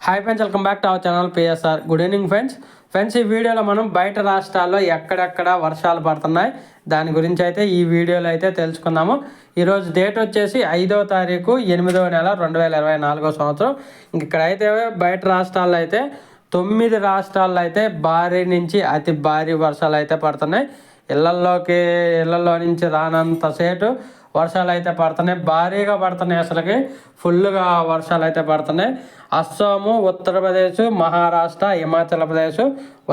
Hi friends welcome back to our channel P S R good evening friends friends ఈ వీడియోలో మనం బయట రాష్ట్రాల్లో ఎక్కడెక్కడ వర్షాలు పడుతున్నాయి దాని గురించి అయితే ఈ వీడియోలో అయితే తెలుసుకుందాము. ఈరోజు డేట్ వచ్చేసి ఐదో తారీఖు ఎనిమిదవ నెల రెండు వేల ఇరవై నాలుగో సంవత్సరం. ఇంక ఇక్కడైతే బయట రాష్ట్రాల్లో అయితే తొమ్మిది రాష్ట్రాల్లో అయితే భారీ నుంచి అతి భారీ వర్షాలు అయితే పడుతున్నాయి. ఇళ్ళల్లోకి ఇళ్ళలో నుంచి రానంతసేటు వర్షాలు అయితే పడుతున్నాయి. భారీగా పడుతున్నాయి అసలుకి. ఫుల్గా వర్షాలు అయితే పడుతున్నాయి. అస్సాము ఉత్తరప్రదేశ్ మహారాష్ట్ర హిమాచల్ ప్రదేశ్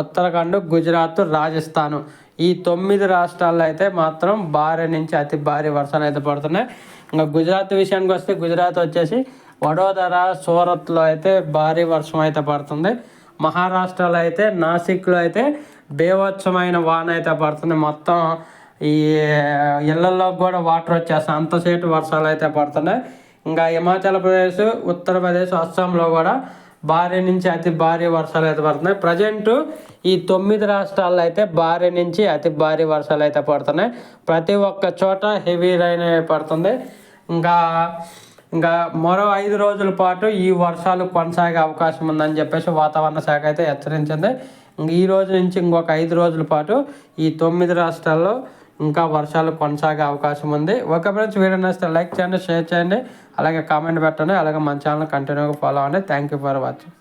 ఉత్తరాఖండ్ గుజరాత్ రాజస్థాన్. ఈ తొమ్మిది రాష్ట్రాల్లో అయితే మాత్రం భారీ నుంచి అతి భారీ వర్షాలు అయితే పడుతున్నాయి. ఇంకా గుజరాత్ విషయానికి వస్తే గుజరాత్ వచ్చేసి వడోదర సూరత్లో అయితే భారీ వర్షం అయితే పడుతుంది. మహారాష్ట్రలో అయితే నాసిక్లో అయితే బేవత్సమైన వాన అయితే పడుతుంది. మొత్తం ఈ ఇళ్ళలో కూడా వాటర్ వచ్చేస్తాయి. అంతసేపు వర్షాలు అయితే పడుతున్నాయి. ఇంకా హిమాచల్ ప్రదేశ్ ఉత్తరప్రదేశ్ అస్సాంలో కూడా భారీ నుంచి అతి భారీ వర్షాలు అయితే పడుతున్నాయి. ప్రజెంట్ ఈ తొమ్మిది రాష్ట్రాల్లో అయితే భారీ నుంచి అతి భారీ వర్షాలు అయితే పడుతున్నాయి. ప్రతి ఒక్క చోట హెవీ రైన్ పడుతుంది. ఇంకా ఇంకా మరో ఐదు రోజుల పాటు ఈ వర్షాలు కొనసాగే అవకాశం ఉందని చెప్పేసి వాతావరణ శాఖ అయితే హెచ్చరించింది. ఇంక ఈ రోజు నుంచి ఇంకొక ఐదు రోజుల పాటు ఈ తొమ్మిది రాష్ట్రాల్లో ఇంకా వర్షాలు కొనసాగే అవకాశం ఉంది. ఓకే ఫ్రెండ్స్ వీడియో నచ్చితే లైక్ చేయండి షేర్ చేయండి. అలాగే కామెంట్ పెట్టండి అలాగే మన ఛానల్ కంటిన్యూగా ఫాలో అవ్వండి. Thank you for watching